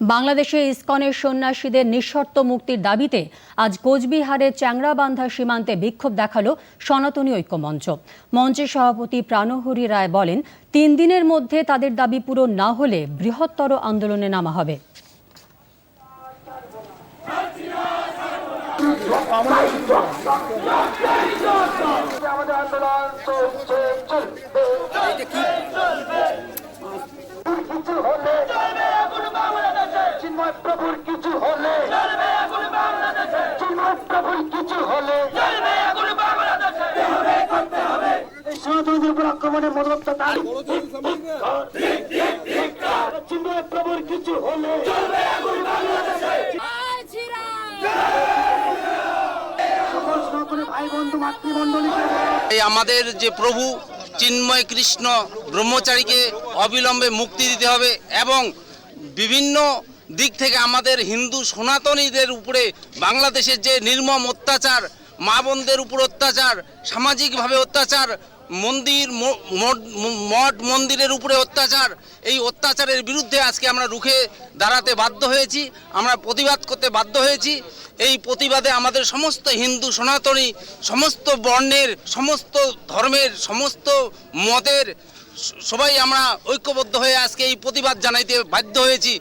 বাংলাদেশে ইসকনের সন্ন্যাসীদের নিঃশর্ত মুক্তির দাবিতে আজ কোচবিহারের চ্যাংরাবান্ধা সীমান্তে বিক্ষোভ দেখাল সনাতনী ঐক্যমঞ্চ। মঞ্চের সভাপতি প্রাণহরি রায় বলেন, তিন দিনের মধ্যে তাদের দাবি পূরণ না হলে বৃহত্তর আন্দোলনে নামা হবে। আমাদের আন্দোলন কিছু হলে কিছু হলে এই উপর আক্রমণের মনোত্তা তাই চিন্ময় কিছু হলে সকল সনাতনী ভাই বন্ধু মাতৃমণ্ডলীকে এই আমাদের যে প্রভু চিন্ময় কৃষ্ণ ব্রহ্মচারীকে অবিলম্বে মুক্তি দিতে হবে এবং বিভিন্ন দিক থেকে আমাদের হিন্দু সনাতনীদের উপরে বাংলাদেশের যে নির্মম অত্যাচার, মা বোনদের উপর অত্যাচার, সামাজিকভাবে অত্যাচার, মন্দির মঠ মন্দিরের উপরে অত্যাচার, এই অত্যাচারের বিরুদ্ধে আজকে আমরা রুখে দাঁড়াতে বাধ্য হয়েছি, আমরা প্রতিবাদ করতে বাধ্য হয়েছি। এই প্রতিবাদে আমাদের সমস্ত হিন্দু সনাতনী, সমস্ত বর্ণের, সমস্ত ধর্মের, সমস্ত মতের সবাই আমরা ঐক্যবদ্ধ হয়ে আজকে এই প্রতিবাদ জানাইতে বাধ্য হয়েছি।